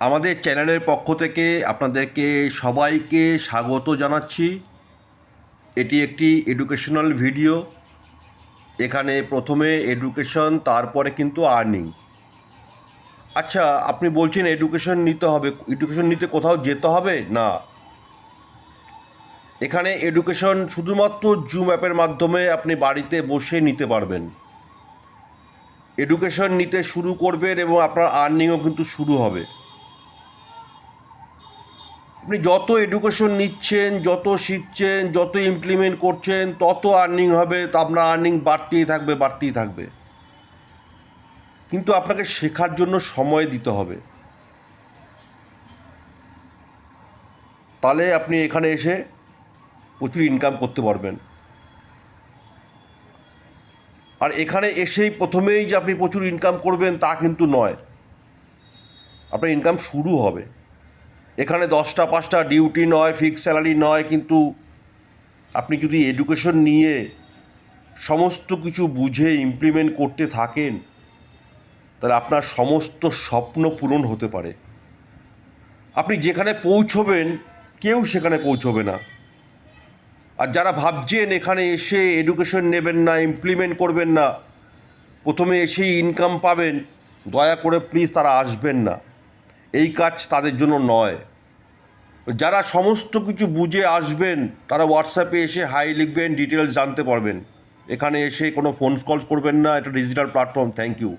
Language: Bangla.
আমাদের চ্যানেলের পক্ষ থেকে আপনাদেরকে সবাইকে স্বাগত জানাচ্ছি। এটি একটি এডুকেশনাল ভিডিও এখানে প্রথমে এডুকেশন তারপরে কিন্তু আর্নিং আচ্ছা আপনি বলছেন এডুকেশন নিতে হবে। এডুকেশন নিতে কোথাও যেতে হবে? না। এখানে এডুকেশন শুধুমাত্র জুম অ্যাপের মাধ্যমে আপনি বাড়িতে বসে নিতে পারবেন। এডুকেশন নিতে শুরু করবেন এবং আপনার আর্নিংও কিন্তু শুরু হবে। আপনি যত এডুকেশন নিচ্ছেন, যত শিখছেন, যত ইমপ্লিমেন্ট করছেন, তত আর্নিং হবে, তো আপনার আর্নিং বাড়তেই থাকবে বাড়তেই থাকবে। কিন্তু আপনাকে শেখার জন্য সময় দিতে হবে। তাহলে আপনি এখানে এসে প্রচুর ইনকাম করতে পারবেন। আর এখানে এসেই প্রথমেই যে আপনি প্রচুর ইনকাম করবেন তা কিন্তু নয়। আপনার ইনকাম শুরু হবে। এখানে দশটা পাঁচটা ডিউটি নয় ফিক্স স্যালারি নয়, কিন্তু আপনি যদি এডুকেশন নিয়ে সমস্ত কিছু বুঝে ইমপ্লিমেন্ট করতে থাকেন, তাহলে আপনার সমস্ত স্বপ্ন পূরণ হতে পারে। আপনি যেখানে পৌঁছবেন, কেউ সেখানে পৌঁছবে না। আর যারা ভাবছেন এখানে এসে এডুকেশন নেবেন না ইমপ্লিমেন্ট করবেন না, প্রথমে এসেই ইনকাম পাবেন, দয়া করে প্লিজ তারা আসবেন না। এই কাজ তাদের জন্য নয়। যারা সমস্ত কিছু বুঝে আসবেন, তারা হোয়াটসঅ্যাপে এসে হাই লিখবেন ডিটেলস জানতে পারবেন। এখানে এসে কোনো ফোন কল করবেন না, এটা ডিজিটাল প্ল্যাটফর্ম থ্যাংক ইউ